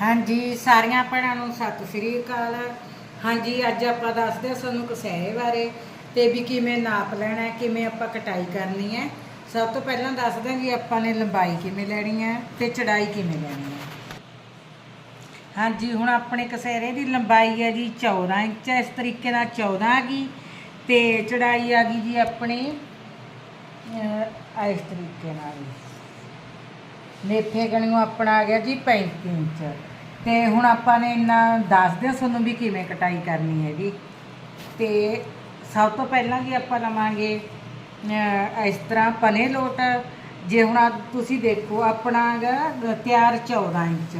ਹਾਂਜੀ, ਸਾਰੀਆਂ ਭੈਣਾਂ ਨੂੰ ਸਤਿ ਸ੍ਰੀ ਅਕਾਲ। ਹਾਂਜੀ, ਅੱਜ ਆਪਾਂ ਦੱਸਦੇ ਹਾਂ ਤੁਹਾਨੂੰ ਕਸਹਿਰੇ ਬਾਰੇ ਤੇ ਵੀ ਕਿਵੇਂ ਨਾਪ ਲੈਣਾ ਹੈ, ਕਿਵੇਂ ਆਪਾਂ ਕਟਾਈ ਕਰਨੀ ਹੈ। ਸਭ ਤੋਂ ਪਹਿਲਾਂ ਦੱਸਦੇ ਹਾਂ ਜੀ ਆਪਾਂ ਨੇ ਲੰਬਾਈ ਕਿਵੇਂ ਲੈਣੀ ਹੈ ਤੇ ਚੜਾਈ ਕਿਵੇਂ ਲੈਣੀ ਹੈ। ਹਾਂਜੀ, ਹੁਣ ਆਪਣੇ ਕਸਹਿਰੇ ਦੀ ਲੰਬਾਈ ਹੈ ਜੀ 14 ਇੰਚ ਇਸ ਤਰੀਕੇ ਨਾਲ 14 ਆ ਗਈ ਤੇ ਚੜਾਈ ਆ ਗਈ ਜੀ ਆਪਣੀ ਇਸ ਤਰੀਕੇ ਨਾਲ। ਜੀ ਮੇਥੇ ਗਣਿਓ ਆਪਣਾ ਆ ਗਿਆ ਜੀ 35 ਇੰਚ। ਤੇ ਹੁਣ ਆਪਾਂ ਨੇ ਇੰਨਾ ਦੱਸ ਦਿਓ ਤੁਹਾਨੂੰ ਵੀ ਕਿਵੇਂ ਕਟਾਈ ਕਰਨੀ ਹੈ ਜੀ ਤੇ ਸਭ ਤੋਂ ਪਹਿਲਾਂ ਜੀ ਆਪਾਂ ਲਵਾਂਗੇ ਇਸ ਤਰ੍ਹਾਂ ਪਨੇ ਲੋਟ। ਜੇ ਹੁਣ ਆਹ ਤੁਸੀਂ ਦੇਖੋ ਆਪਣਾ ਹੈਗਾ ਤਿਆਰ 14 ਇੰਚ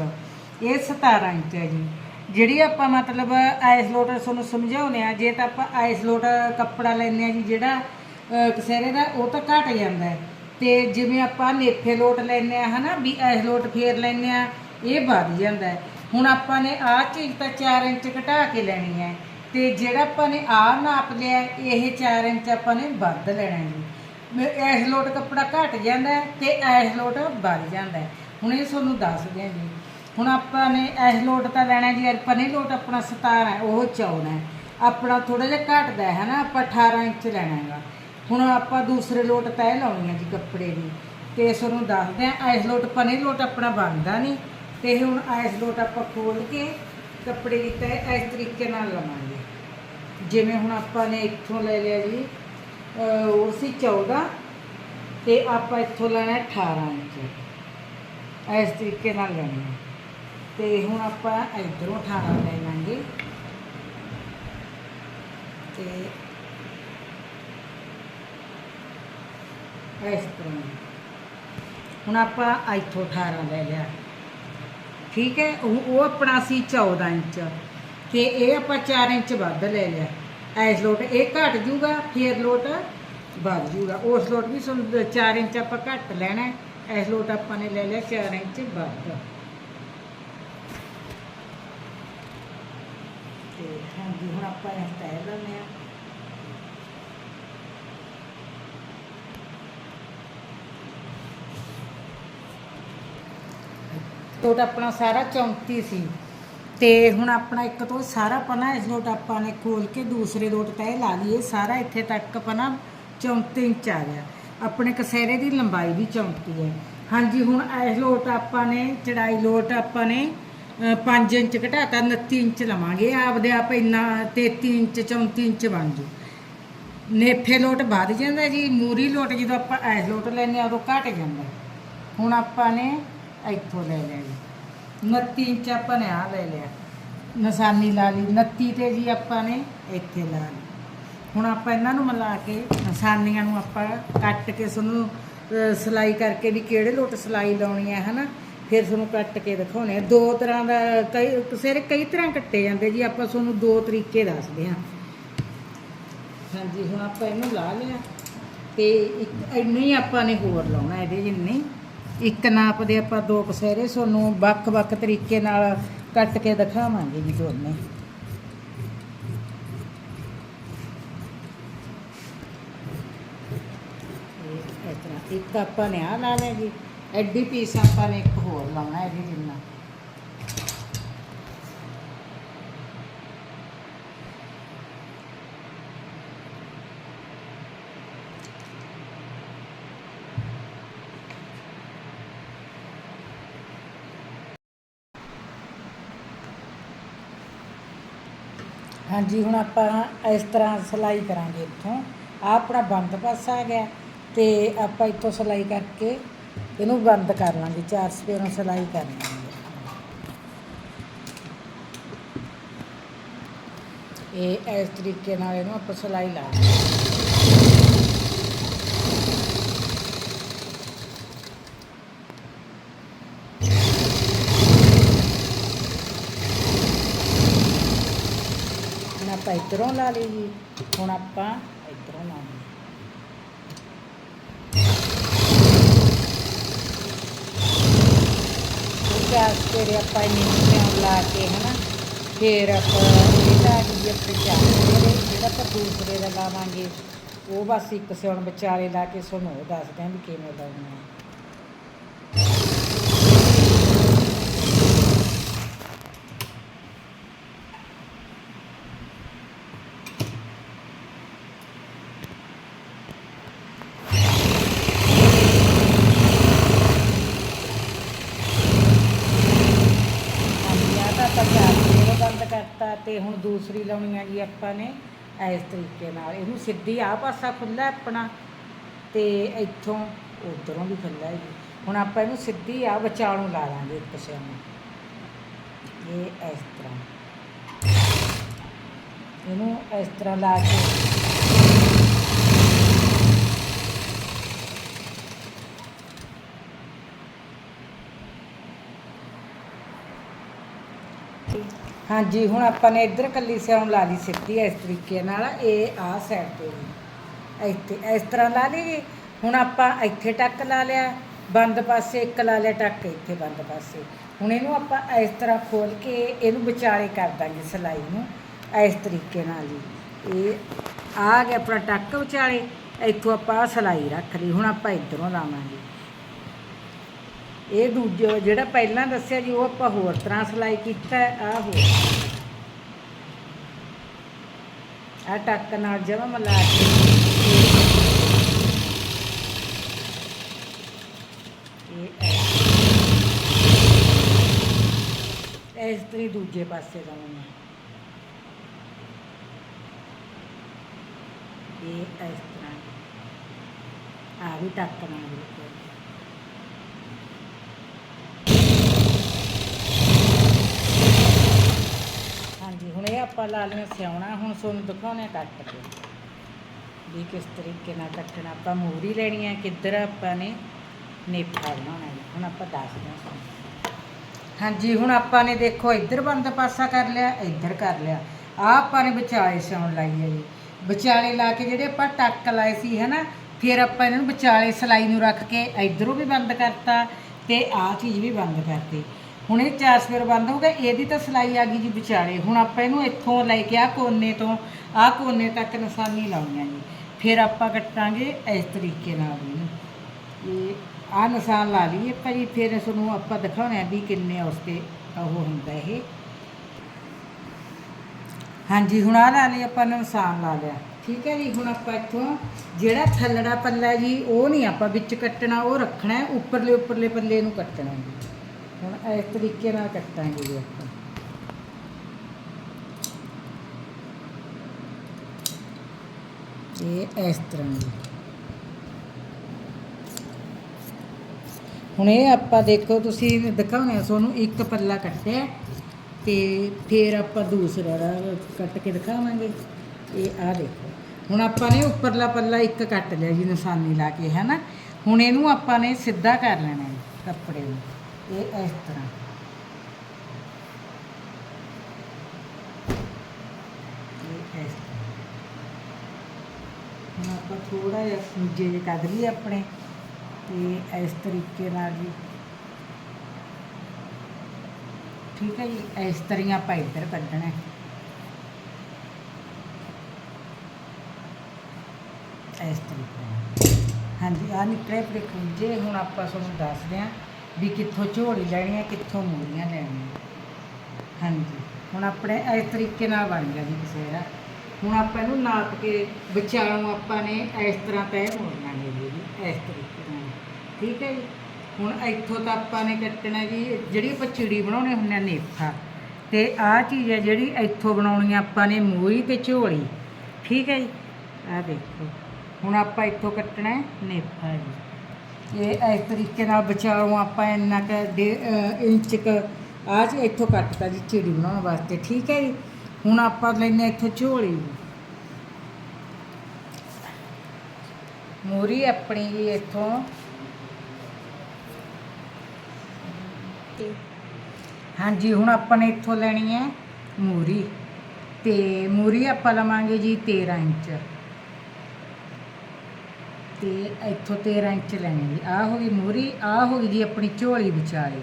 ਇਹ 17 ਇੰਚ ਹੈ ਜੀ। ਜਿਹੜੀ ਆਪਾਂ ਮਤਲਬ ਆਈਸ ਲੋਟ ਤੁਹਾਨੂੰ ਸਮਝਾਉਂਦੇ ਆ ਜੇ ਤਾਂ ਆਪਾਂ ਆਈਸ ਲੋਟ ਕੱਪੜਾ ਲੈਂਦੇ ਆ ਜੀ ਜਿਹੜਾ ਅਹ, ਕਸਹਿਰੇ ਦਾ ਉਹ ਤਾਂ ਘਟ ਜਾਂਦਾ ਹੈ। ਤੇ ਜਿਵੇਂ ਆਪਾਂ ਨੇਫੇ ਲੋਟ ਲੈਂਦੇ ਆ ਹਨਾ ਵੀ ਆਈਸ ਲੋਟ ਫੇਰ ਲੈਂਦੇ ਆ ਇਹ ਵੱਧ ਜਾਂਦਾ ਹੈ। ਹੁਣ ਆਪਾਂ ਨੇ ਆਹ ਚੀਜ਼ ਤਾਂ 4 ਇੰਚ ਘਟਾ ਕੇ ਲੈਣੀ ਹੈ ਤੇ ਜਿਹੜਾ ਆਪਾਂ ਨੇ ਆਹ ਨਾਪ ਲਿਆ ਇਹ 4 ਇੰਚ ਆਪਾਂ ਨੇ ਵੱਧ ਲੈਣਾ ਜੀ। ਇਸ ਲੋਟ ਕੱਪੜਾ ਘਟ ਜਾਂਦਾ ਹੈ ਤੇ ਐਸ ਲੋਟ ਵੱਧ ਜਾਂਦਾ ਹੈ। ਹੁਣ ਇਹ ਤੁਹਾਨੂੰ ਦੱਸਦੇ ਹਾਂ ਜੀ। ਹੁਣ ਆਪਾਂ ਨੇ ਇਸ ਲੋਟ ਤਾਂ ਲੈਣਾ ਜੀ ਆਪਾਂ ਨੇ ਲੋਟ ਆਪਣਾ 17 ਹੈ, ਉਹ 14 ਹੈ। ਆਪਣਾ ਥੋੜਾ ਜਿਹਾ ਘਟਦਾ ਹੈ ਨਾ ਆਪਾਂ 18 ਇੰਚ ਲੈਣਾ ਹੈਗਾ। ਹੁਣ ਆਪਾਂ ਦੂਸਰੇ ਲੋਟ ਤੈਅ ਲਾਉਣੀ ਹੈ ਜੀ ਕੱਪੜੇ ਦੀ। ਤੇ ਤੁਹਾਨੂੰ ਦੱਸਦੇ ਹਾਂ ਇਸ ਲੋਟ, ਪਨੇ ਲੋਟ ਆਪਣਾ ਬਣਦਾ ਨਹੀਂ। ਤੇ ਹੁਣ ਐਸ ਲੋਟ ਆਪਾਂ ਖੋਲ ਕੇ ਕੱਪੜੇ ਦੀ ਤੈਅ ਇਸ ਤਰੀਕੇ ਨਾਲ ਲਵਾਂਗੇ। ਜਿਵੇਂ ਹੁਣ ਆਪਾਂ ਨੇ ਇੱਥੋਂ ਲੈ ਲਿਆ ਜੀ ਉਹ ਸੀ 14 ਤੇ ਆਪਾਂ ਇੱਥੋਂ ਲੈਣਾ ਹੈ 18 ਇੰਚ। ਇਸ ਤਰੀਕੇ ਨਾਲ ਲੈਣਾ ਹੈ। ਤੇ ਹੁਣ ਆਪਾਂ ਇਧਰੋਂ 18 ਲੈ ਲਾਂਗੇ। ਤੇ ਇਸ ਤਰ੍ਹਾਂ। ਹੁਣ ਆਪਾਂ ਇੱਥੋਂ 18 ਲੈ ਲਿਆ। ਠੀਕ ਹੈ? ਉਹ ਉਹ ਆਪਣਾ ਸੀ 14 ਇੰਚ। ਤੇ ਇਹ ਆਪਾਂ 4 ਇੰਚ ਵੱਧ ਲੈ ਲਿਆ। ਐਸ ਲੋਟ ਇਹ ਘਟ ਜੂਗਾ, ਫੇਰ ਲੋਟ ਵੱਧ ਜੂਗਾ। ਉਸ ਲੋਟ ਵੀ ਸਾਨੂੰ 4 ਇੰਚ ਆਪਾਂ ਘੱਟ ਲੈਣਾ ਹੈ। ਐਸ ਲੋਟ ਆਪਾਂ ਨੇ ਲੈ ਲਿਆ 4 ਇੰਚ ਵੱਧ। ਤੇ ਹਾਂਜੀ, ਹੁਣ ਆਪਾਂ ਇਹ ਤੈਅ ਲੈਂਦੇ ਆ ਲੋਟ ਆਪਣਾ ਸਾਰਾ 34 ਸੀ। ਤੇ ਹੁਣ ਆਪਣਾ ਇੱਕ ਤੋਂ ਸਾਰਾ ਪਨਾ ਇਸ ਲੋਟ ਆਪਾਂ ਨੇ ਖੋਲ ਕੇ ਦੂਸਰੇ ਲੋਟ ਤੈਅ ਲਾ ਲਈਏ। ਸਾਰਾ ਇੱਥੇ ਤੱਕ ਪਨਾ 34 ਇੰਚ ਆ ਗਿਆ। ਆਪਣੇ ਕਸਹਿਰੇ ਦੀ ਲੰਬਾਈ ਵੀ 34 ਹੈ। ਹਾਂਜੀ, ਹੁਣ ਇਸ ਲੋਟ ਆਪਾਂ ਨੇ, ਚੜਾਈ ਲੋਟ ਆਪਾਂ ਨੇ 5 ਇੰਚ ਘਟਾਤਾ 29 ਇੰਚ ਲਵਾਂਗੇ। ਆਪਦੇ ਆਪ ਇੰਨਾ 33 ਇੰਚ 34 ਇੰਚ ਬਣ ਜੂ। ਨੇਫੇ ਲੋਟ ਵੱਧ ਜਾਂਦਾ ਜੀ। ਮੂਰੀ ਲੋਟ ਜਦੋਂ ਆਪਾਂ ਐਸ ਲੋਟ ਲੈਨੇ ਆ ਉਦੋਂ ਘਟ ਜਾਂਦਾ। ਹੁਣ ਆਪਾਂ ਨੇ ਇੱਥੋਂ ਲੈ ਲਿਆ ਜੀ। 29 ਇੰਚ ਆਪਾਂ ਨੇ ਆ ਲੈ ਲਿਆ। ਨਿਸ਼ਾਨੀ ਲਾ ਲਈ। 29 ਤੇ ਜੀ ਆਪਾਂ ਨੇ ਇੱਥੇ ਲਾ ਲਈ। ਹੁਣ ਆਪਾਂ ਇਹਨਾਂ ਨੂੰ ਮਿਲਾ ਕੇ ਨਿਸ਼ਾਨੀਆਂ ਨੂੰ ਆਪਾਂ ਕੱਟ ਕੇ ਤੁਹਾਨੂੰ ਅਹ, ਸਿਲਾਈ ਕਰਕੇ ਵੀ ਕਿਹੜੇ ਲੋਟ ਸਿਲਾਈ ਲਾਉਣੀ ਹੈ ਹਨਾ? ਫਿਰ ਤੁਹਾਨੂੰ ਕੱਟ ਕੇ ਦਿਖਾਉਣੇ ਆ। ਦੋ ਤਰ੍ਹਾਂ ਦਾ ਕਈ ਸਿਰ ਕਈ ਤਰ੍ਹਾਂ ਕੱਟੇ ਜਾਂਦੇ ਜੀ। ਆਪਾਂ ਤੁਹਾਨੂੰ ਦੋ ਤਰੀਕੇ ਦੱਸਦੇ ਹਾਂ। ਹਾਂਜੀ ਹੁਣ ਆਪਾਂ ਇਹਨੂੰ ਲਾ ਲਿਆ। ਤੇ ਇੱਕ ਇੰਨੇ ਹੀ ਆਪਾਂ ਨੇ ਹੋਰ ਲਾਉਣਾ ਇਹਦੇ ਜਿੰਨੇ। ਇੱਕ ਨਾਪ ਦੇ ਆਪਾਂ ਦੋ ਕਸਹਿਰੇ ਤੁਹਾਨੂੰ ਵੱਖ-ਵੱਖ ਤਰੀਕੇ ਨਾਲ ਕੱਟ ਕੇ ਦਿਖਾਵਾਂਗੇ ਜੀ ਦੋਨੇ। ਇੱਕ ਆਪਾਂ ਨੇ ਆ ਲਾ ਲਿਆ ਜੀ, ਐਡੀ ਪੀਸ ਆਪਾਂ ਨੇ ਇੱਕ ਹੋਰ ਲਾਉਣਾ ਇਹਦੇ ਜਿੰਨਾ। ਹਾਂਜੀ, ਹੁਣ ਆਪਾਂ ਇਸ ਤਰ੍ਹਾਂ ਸਿਲਾਈ ਕਰਾਂਗੇ ਇੱਥੋਂ। ਆਹ ਆਪਣਾ ਬੰਦ ਪਾਸਾ ਆ ਗਿਆ ਤੇ ਆਪਾਂ ਇੱਥੋਂ ਸਿਲਾਈ ਕਰਕੇ ਇਹਨੂੰ ਬੰਦ ਕਰ ਲਾਂਗੇ, ਚਾਰ ਸਪੇਰਾਂ ਸਿਲਾਈ ਕਰ ਲਾਂਗੇ। ਇਹ ਇਸ ਤਰੀਕੇ ਨਾਲ ਇਹਨੂੰ ਆਪਾਂ ਸਿਲਾਈ ਲਾ ਆਪਾਂ ਇੱਧਰੋਂ ਲਾ ਲਈ ਜੀ। ਹੁਣ ਆਪਾਂ ਇੱਧਰੋਂ ਲਾ ਲਈ। ਚਾਰ ਆਪਾਂ ਇੰਨੇ ਨਿਸ਼ਾਨ ਲਾ ਕੇ ਹਨਾ, ਫੇਰ ਆਪਾਂ ਇਹਦਾ ਜੀ ਆਪਣੇ ਚਾਰ ਸਪੇਰੇ ਜਿਹੜਾ ਆਪਾਂ ਦੂਸਰੇ ਦਾ ਲਾਵਾਂਗੇ, ਉਹ ਬਸ ਇੱਕ ਸਿਉਣ ਵਿਚਾਲੇ ਲਾ ਕੇ ਤੁਹਾਨੂੰ ਉਹ ਦੱਸਦੇ ਹਾਂ ਵੀ ਕਿਵੇਂ ਲਾਉਣਾ ਹੈ ਕਰਤਾ ਤੇ ਹੁਣ ਦੂਸਰੀ ਲਾਉਣੀ ਆ ਜੀ ਆਪਾਂ ਨੇ ਇਸ ਤਰੀਕੇ ਨਾਲ। ਇਹਨੂੰ ਸਿੱਧੀ ਆ ਪਾਸਾ ਖੁੱਲਾ ਆਪਣਾ ਤੇ ਇੱਥੋਂ ਉਧਰੋਂ ਵੀ ਖੁੱਲਾ ਜੀ। ਹੁਣ ਆਪਾਂ ਇਹਨੂੰ ਸਿੱਧੀ ਆ ਵਿਚਾਲੋਂ ਲਾ ਲਾਂਗੇ ਇੱਕ ਪਾਸੇ ਨੂੰ ਇਹ ਇਸ ਤਰ੍ਹਾਂ। ਇਹਨੂੰ ਇਸ ਤਰ੍ਹਾਂ ਲਾ ਕੇ ਹਾਂਜੀ, ਹੁਣ ਆਪਾਂ ਨੇ ਇੱਧਰ ਕੱਲੀ ਸਿਉਣ ਲਾ ਲਈ ਸਿੱਧੀ, ਇਸ ਤਰੀਕੇ ਨਾਲ ਇਹ ਆ ਸਾਈਡ ਤੇ ਜੀ। ਇੱਥੇ, ਇਸ ਤਰ੍ਹਾਂ ਲਾ ਲਈ ਜੀ। ਹੁਣ ਆਪਾਂ ਇੱਥੇ ਟੱਕ ਲਾ ਲਿਆ, ਬੰਦ ਪਾਸੇ ਇੱਕ ਲਾ ਲਿਆ, ਟੱਕ ਇੱਥੇ ਬੰਦ ਪਾਸੇ। ਹੁਣ ਇਹਨੂੰ ਆਪਾਂ ਇਸ ਤਰ੍ਹਾਂ ਖੋਲ ਕੇ ਇਹਨੂੰ ਵਿਚਾਲੇ ਕਰ ਦਾਂਗੇ ਸਲਾਈ ਨੂੰ, ਇਸ ਤਰੀਕੇ ਨਾਲ ਜੀ। ਇਹ ਆ ਗਿਆ ਆਪਣਾ ਟੱਕ ਵਿਚਾਲੇ, ਇੱਥੋਂ ਆਪਾਂ ਆਹ ਸਲਾਈ ਰੱਖ ਲਈ, ਹੁਣ ਆਪਾਂ ਇੱਧਰੋਂ ਲਾਵਾਂਗੇ। ਇਹ ਦੂਜਾ ਜਿਹੜਾ ਪਹਿਲਾਂ ਦੱਸਿਆ ਜੀ, ਉਹ ਆਪਾਂ ਹੋਰ ਤਰ੍ਹਾਂ ਸਿਲਾਈ ਕੀਤਾ ਆ ਹੋਰ। ਆ ਟੱਕ ਨਾਲ ਜਮਾ ਮਿਲਾ ਕੇ। ਇਸ ਤਰੀ ਦੂਜੇ ਪਾਸੇ ਲਾਉਣਾ ਇਹ ਇਸ ਤਰ੍ਹਾਂ। ਆ ਵੀ ਟੱਕ ਨਾਲ ਬਿਲਕੁਲ ਹਾਂਜੀ ਹੁਣ ਇਹ ਆਪਾਂ ਲਾ ਲਿਆ ਸਿਆਉਣਾ, ਹੁਣ ਤੁਹਾਨੂੰ ਦਿਖਾਉਣੇ ਕੱਟ ਕੇ। ਵੀ ਕਿਸ ਤਰੀਕੇ ਨਾਲ ਕੱਟਣਾ, ਆਪਾਂ ਮੂਰੀ ਲੈਣੀ ਹੈ, ਕਿੱਧਰ ਆਪਾਂ ਨੇ ਨੇਫਾ ਬਣਾਉਣਾ ਹੈ। ਹੁਣ ਆਪਾਂ ਦੱਸਦੇ ਹਾਂ ਹਾਂਜੀ, ਹੁਣ ਆਪਾਂ ਨੇ ਦੇਖੋ, ਇੱਧਰ ਬੰਦ ਪਾਸਾ ਕਰ ਲਿਆ, ਇੱਧਰ ਕਰ ਲਿਆ। ਆ ਆਪਾਂ ਨੇ ਵਿਚਾਲੇ ਸਿਉਣ ਲਾਈ ਹੈ ਜੀ। ਵਿਚਾਲੇ ਲਾ ਕੇ ਜਿਹੜੇ ਆਪਾਂ ਟੱਕ ਲਾਏ ਸੀ, ਹਨਾ, ਫਿਰ ਆਪਾਂ ਇਹਨਾਂ ਨੂੰ ਵਿਚਾਲੇ ਸਲਾਈ ਨੂੰ ਰੱਖ ਕੇ ਇੱਧਰੋਂ ਵੀ ਬੰਦ ਕਰਤਾ ਤੇ ਆਹ ਚੀਜ਼ ਵੀ ਬੰਦ ਕਰਤੀ। ਹੁਣ ਇਹ ਚਾਰ ਸਵੇਰ ਬੰਦ ਹੋ ਗਿਆ ਇਹਦੀ ਤਾਂ ਸਲਾਈ ਆ ਗਈ ਜੀ ਵਿਚਾਲੇ। ਹੁਣ ਆਪਾਂ ਇਹਨੂੰ ਇੱਥੋਂ ਲੈ ਕੇ ਆ ਕੋਨੇ ਤੋਂ ਆ ਕੋਨੇ ਤੱਕ ਨਿਸ਼ਾਨੀ ਲਾਉਣੀ ਆ ਜੀ। ਫਿਰ ਆਪਾਂ ਕੱਟਾਂਗੇ ਇਸ ਤਰੀਕੇ ਨਾਲ ਇਹਨੂੰ ਇਹ ਆ ਨਿਸ਼ਾਨ ਲਾ ਲਈਏ ਭਾਜੀ, ਫਿਰ ਇਸ ਨੂੰ ਆਪਾਂ ਦਿਖਾਉਣਾ ਵੀ ਕਿੰਨੇ ਉਸ ਤੇ ਉਹ ਹੁੰਦਾ ਇਹ। ਹਾਂਜੀ, ਹੁਣ ਆ ਲਾ ਲਈ ਆਪਾਂ ਨੇ ਨਿਸ਼ਾਨ ਲਾ ਲਿਆ। ਠੀਕ ਹੈ ਜੀ, ਹੁਣ ਆਪਾਂ ਇੱਥੋਂ ਜਿਹੜਾ ਥੱਲੜਾ ਪੱਲਾ ਜੀ, ਉਹ ਨਹੀਂ ਆਪਾਂ ਵਿੱਚ ਕੱਟਣਾ, ਉਹ ਰੱਖਣਾ ਉੱਪਰਲੇ ਉੱਪਰਲੇ ਪੱਲੇ ਨੂੰ ਕੱਟਣਾ ਜੀ ਹੁਣ ਇਸ ਤਰੀਕੇ ਨਾਲ ਕੱਟਾਂਗੇ ਜੀ ਆਪਾਂ। ਇਹ ਇਸ ਤਰ੍ਹਾਂ ਜੀ। ਹੁਣ ਇਹ ਆਪਾਂ ਦੇਖੋ, ਤੁਸੀਂ ਦਿਖਾਉਣੇ ਆ, ਤੁਹਾਨੂੰ ਇੱਕ ਪੱਲਾ ਕੱਟਿਆ, ਤੇ ਫਿਰ ਆਪਾਂ ਦੂਸਰਾ ਰਾ- ਕੱਟ ਕੇ ਦਿਖਾਵਾਂਗੇ। ਇਹ ਆ ਦੇਖੋ। ਹੁਣ ਆਪਾਂ ਨੇ ਉੱਪਰਲਾ ਪੱਲਾ ਇੱਕ ਕੱਟ ਲਿਆ ਜੀ, ਨਿਸ਼ਾਨੀ ਲਾ ਕੇ ਹੈ ਨਾ ਹੁਣ ਇਹਨੂੰ ਆਪਾਂ ਨੇ ਸਿੱਧਾ ਕਰ ਲੈਣਾ ਹੈ ਕੱਪੜੇ ਨੂੰ। ਇਹ ਇਸ ਤਰ੍ਹਾਂ। ਇਹ ਇਸ ਤਰ੍ਹਾਂ। ਹੁਣ ਆਪਾਂ ਥੋੜਾ ਜਿਹਾ ਸੂਜੇ ਜੇ ਕੱਢ ਲਈਏ ਆਪਣੇ। ਤੇ ਇਸ ਤਰੀਕੇ ਨਾਲ ਜੀ। ਠੀਕ ਹੈ ਜੀ, ਇਸ ਤਰ੍ਹਾਂ ਆਪਾਂ ਇੱਧਰ ਕੱਢਣਾ ਹੈ। ਇਸ ਤਰੀਕੇ ਨਾਲ। ਹਾਂਜੀ ਆ ਨਿਕਲੇ ਆਪਣੇ ਖੁੰਝੇ ਹੁਣ ਆਪਾਂ ਤੁਹਾਨੂੰ ਦੱਸਦੇ ਹਾਂ ਵੀ ਕਿੱਥੋਂ ਝੋਲੀ ਲੈਣੀ ਹੈ, ਕਿੱਥੋਂ ਮੂਲੀਆਂ ਲੈਣੀਆਂ। ਹਾਂਜੀ। ਹੁਣ ਆਪਣੇ ਇਸ ਤਰੀਕੇ ਨਾਲ ਬਣ ਗਿਆ ਜੀ ਕਿਸੇ ਦਾ ਹੁਣ ਆਪਾਂ ਇਹਨੂੰ ਨਾਪ ਕੇ ਵਿਚਾਲੋਂ ਆਪਾਂ ਨੇ ਇਸ ਤਰ੍ਹਾਂ ਤੈਅ ਮੋੜਨਾ ਹੈ ਜੀ, ਇਸ ਤਰੀਕੇ ਨਾਲ। ਠੀਕ ਹੈ ਜੀ? ਹੁਣ ਇੱਥੋਂ ਤਾਂ ਆਪਾਂ ਨੇ ਕੱਟਣਾ ਜੀ, ਜਿਹੜੀ ਆਪਾਂ ਚਿੜੀ ਬਣਾਉਣੇ ਹੁੰਦੇ ਆ ਨੇਫਾ ਤੇ ਆਹ ਚੀਜ਼ ਹੈ ਜਿਹੜੀ ਇੱਥੋਂ ਬਣਾਉਣੀ ਆਪਾਂ ਨੇ ਮੂਰੀ ਤੇ ਝੋਲੀ। ਠੀਕ ਹੈ ਜੀ? ਆਹ ਦੇਖੋ। ਹੁਣ ਆਪਾਂ ਇੱਥੋਂ ਕੱਟਣਾ ਹੈ ਨੇਫਾ ਜੀ। ਇਹ ਇਸ ਤਰੀਕੇ ਨਾਲ ਬਚਾਓ ਆਪਾਂ ਇੰਨਾ ਕੁ ਡੇ ਇੰਚ ਕ ਆਹ ਚ ਇੱਥੋਂ ਕੱਟਤਾ ਜੀ, ਚਿੜੀ ਬਣਾਉਣ ਵਾਸਤੇ। ਠੀਕ ਹੈ ਜੀ? ਹੁਣ ਆਪਾਂ ਲੈਨੇ ਇੱਥੋਂ ਝੋਲੀ। ਮੂਰੀ ਆਪਣੀ ਜੀ ਇੱਥੋਂ। ਹਾਂਜੀ, ਹੁਣ ਆਪਾਂ ਨੇ ਇੱਥੋਂ ਲੈਣੀ ਹੈ ਮੂਰੀ। ਤੇ ਮੂਰੀ ਆਪਾਂ ਲਵਾਂਗੇ ਜੀ 13 ਇੰਚ। ਤੇ ਇੱਥੋਂ 13 ਇੰਚ ਲੈਣੇ ਜੀ। ਆਹ ਹੋ ਗਈ ਮੂਰੀ ਆਹ ਹੋ ਗਈ ਜੀ ਆਪਣੀ ਝੋਲੀ ਵਿਚਾਲੇ।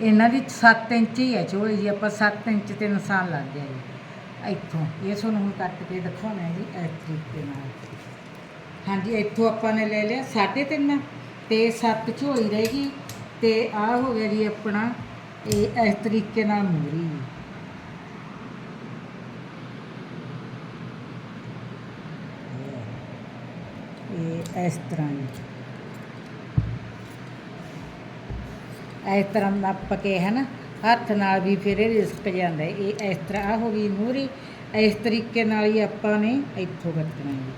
ਇਹਨਾਂ ਦੀ 7 ਇੰਚ ਹੀ ਹੈ ਝੋਲੀ ਜੀ, ਆਪਾਂ 7 ਇੰਚ ਤੇ ਨਿਸ਼ਾਨ ਲੱਗ ਗਿਆ ਜੀ। ਇੱਥੋਂ, ਇਹ ਤੁਹਾਨੂੰ ਹੁਣ ਕੱਟ ਕੇ ਦਿਖਾਉਣਾ ਜੀ, ਇਸ ਤਰੀਕੇ ਨਾਲ। ਹਾਂਜੀ, ਇੱਥੋਂ ਆਪਾਂ ਨੇ ਲੈ ਲਿਆ 3.5 ਤੇ 7 ਝੋਲੀ ਗਈ ਤੇ ਆਹ ਹੋ ਗਿਆ ਜੀ ਆਪਣਾ, ਇਹ ਇਸ ਤਰੀਕੇ ਨਾਲ ਮੂਰੀ ਜੀ ਇਹ ਇਸ ਤਰ੍ਹਾਂ ਜੀ ਇਸ ਤਰ੍ਹਾਂ ਨੱਪ ਕੇ ਹੈ ਹੱਥ ਨਾਲ ਵੀ ਫਿਰ ਇਹ ਰਿਸਕ ਜਾਂਦਾ ਇਹ ਇਸ ਤਰ੍ਹਾਂ ਆਹ ਹੋ ਗਈ ਮੂਰੀ ਇਸ ਤਰੀਕੇ ਨਾਲ ਹੀ ਆਪਾਂ ਨੇ ਇੱਥੋਂ ਕੱਟਣਾ ਜੀ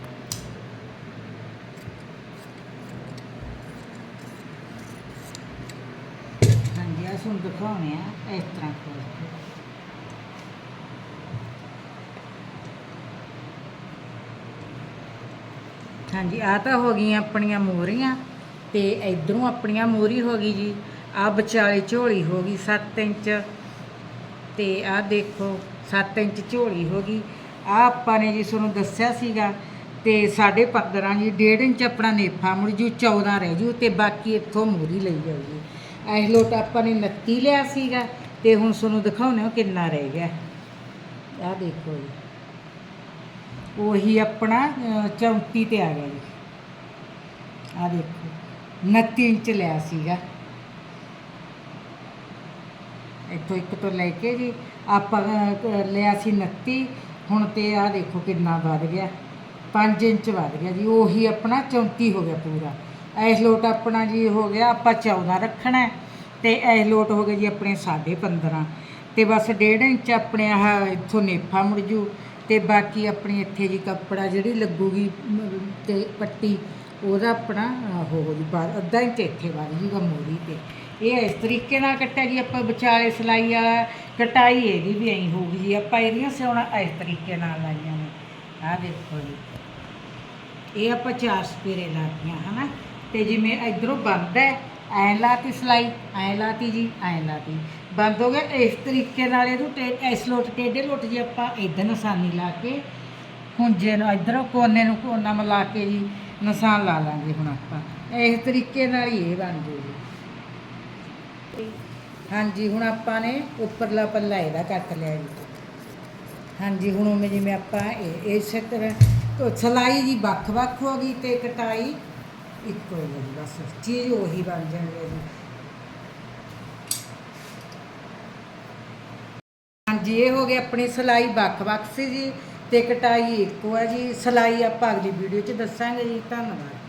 ਹਾਂਜੀ ਆ ਤੁਹਾਨੂੰ ਦਿਖਾਉਣੇ ਆ ਇਸ ਤਰ੍ਹਾਂ ਕੋਲ ਕੇ ਹਾਂਜੀ ਆ ਤਾਂ ਹੋ ਗਈਆਂ ਆਪਣੀਆਂ ਮੋਰੀਆਂ ਤੇ ਇਧਰੋਂ ਆਪਣੀਆਂ ਮੋਰੀ ਹੋ ਗਈ ਜੀ। ਆ ਵਿਚਾਲੇ ਝੋਲੀ ਹੋ ਗਈ 7 ਇੰਚ ਤੇ ਆ ਦੇਖੋ 7 ਇੰਚ ਝੋਲੀ ਹੋ ਗਈ। ਆ ਆਪਾਂ ਨੇ ਜੀ ਤੁਹਾਨੂੰ ਦੱਸਿਆ ਸੀਗਾ ਤੇ ਸਾਡੇ 15 ਜੀ 1.5 ਇੰਚ ਆਪਣਾ ਨੇਫਾ ਮੁੜ ਜੂ 14 ਰਹਿ ਜੂ ਤੇ ਬਾਕੀ ਇੱਥੋਂ ਮੋਰੀ ਲਈ ਜਾਊਗੀ ਇਹ ਲੋਟ ਆਪਾਂ ਨੇ 29 ਲਿਆ ਸੀਗਾ ਤੇ ਹੁਣ ਤੁਹਾਨੂੰ ਦਿਖਾਉਣੇ ਕਿੰਨਾ ਰਹਿ ਗਿਆ। ਆ ਦੇਖੋ ਜੀ। ਉਹੀ ਆਪਣਾ ਅ, 34 ਤੇ ਆ ਗਿਆ ਜੀ। ਆ ਦੇਖੋ 29 ਇੰਚ ਲਿਆ ਸੀਗਾ। ਇੱਥੋਂ ਇੱਕ ਤੋਂ ਲੈ ਕੇ ਜੀ ਆਪਾਂ ਲਿਆ ਸੀ 29 ਹੁਣ ਤੇ ਆ ਦੇਖੋ ਕਿੰਨਾ ਵੱਧ ਗਿਆ। 5 ਇੰਚ ਵੱਧ ਗਿਆ ਜੀ ਉਹੀ ਆਪਣਾ 34 ਹੋ ਗਿਆ ਪੂਰਾ। ਇਸ ਲੋਟ ਆਪਣਾ ਜੀ ਹੋ ਗਿਆ ਆਪਾਂ 14 ਰੱਖਣਾ ਹੈ ਤੇ ਇਸ ਲੋਟ ਹੋ ਗਏ ਜੀ ਆਪਣੇ 15.5 ਤੇ ਬਸ 1.5 ਇੰਚ ਆਪਣੇ ਆਹ ਇੱਥੋਂ ਨੇਫਾ ਮੁੜ ਜੂ। ਤੇ ਬਾਕੀ ਆਪਣੀ ਇੱਥੇ ਜੀ ਕੱਪੜਾ ਜਿਹੜੀ ਲੱਗੂਗੀ ਮ, ਤੇ ਪੱਟੀ ਉਹਦਾ ਆਪਣਾ ਆਹ ਹੋ ਜੀ ਬਾਅਦ ਅੱਧਾ ਇੰਚ ਇੱਥੇ ਵੱਧ ਜੂਗਾ ਮੋਰੀ ਤੇ। ਇਹ ਇਸ ਤਰੀਕੇ ਨਾਲ ਕੱਟਿਆ ਜੀ ਆਪਾਂ ਵਿਚਾਲੇ ਸਿਲਾਈ ਵਾਲਾ ਕਟਾਈ ਇਹਦੀ ਵੀ ਐਂ ਹੋਊਗੀ ਜੀ ਆਪਾਂ ਇਹਦੀਆਂ ਸਿਉਣਾ ਇਸ ਤਰੀਕੇ ਨਾਲ ਲਾਈਆਂ ਨੇ। ਆਹ ਦੇਖੋ ਜੀ। ਇਹ ਆਪਾਂ ਚਾਰ ਸਪੇਰੇ ਲਾਤੀਆਂ ਹਨਾ? ਤੇ ਜਿਵੇਂ ਇਧਰੋਂ ਬੰਦ ਹੈ ਐਂ ਲਾਤੀ ਸਿਲਾਈ, ਐਂ ਲਾਤੀ ਜੀ, ਐਂ ਲਾਤੀ। ਬੰਦ ਹੋ ਗਿਆ, ਇਸ ਤਰੀਕੇ ਨਾਲ ਇਹਨੂੰ ਟੇ- ਇਸ ਲੋਟ ਟੇਢੇ ਲੋਟ ਜੀ ਆਪਾਂ ਇਧਰ ਨਿਸ਼ਾਨੀ ਲਾ ਕੇ ਹੁੰਜੇ ਨੂੰ ਇਧਰੋਂ ਕੋਨੇ ਨੂੰ ਕੋਨਾ ਮਿਲਾ ਕੇ ਜੀ, ਨਿਸ਼ਾਨ ਲਾ ਲਾਂਗੇ ਹੁਣ ਆਪਾਂ। ਇਸ ਤਰੀਕੇ ਨਾਲ ਹੀ ਇਹ ਬਣ ਜੂਗੀ ਹਾਂਜੀ, ਹੁਣ ਆਪਾਂ ਨੇ ਉੱਪਰਲਾ ਪੱਲਾ ਇਹਦਾ ਕੱਟ ਲਿਆ ਜੀ। ਹਾਂਜੀ, ਹੁਣ ਉਵੇਂ ਜਿਵੇਂ ਆਪਾਂ ਇਹ, ਇਸੇ ਤਰ੍ਹਾਂ, ਤੋਂ ਸਲਾਈ ਜੀ ਵੱਖ-ਵੱਖ ਹੋ ਗਈ ਤੇ ਕਟਾਈ ਇੱਕੋ ਹੀ ਹੈ ਜੀ, ਬਸ ਚੀਜ਼ ਉਹੀ ਬਣ ਜਾਂਦੀ ਹੈ ਹਾਂਜੀ, ਇਹ ਹੋ ਗਿਆ ਆਪਣੀ ਸਿਲਾਈ ਵੱਖ-ਵੱਖ ਸੀ ਜੀ ਤੇ ਕਟਾਈ ਇੱਕੋ ਹੈ ਜੀ। ਸਿਲਾਈ ਆਪਾਂ ਅਗਲੀ ਵੀਡੀਓ 'ਚ ਦੱਸਾਂਗੇ ਜੀ। ਧੰਨਵਾਦ।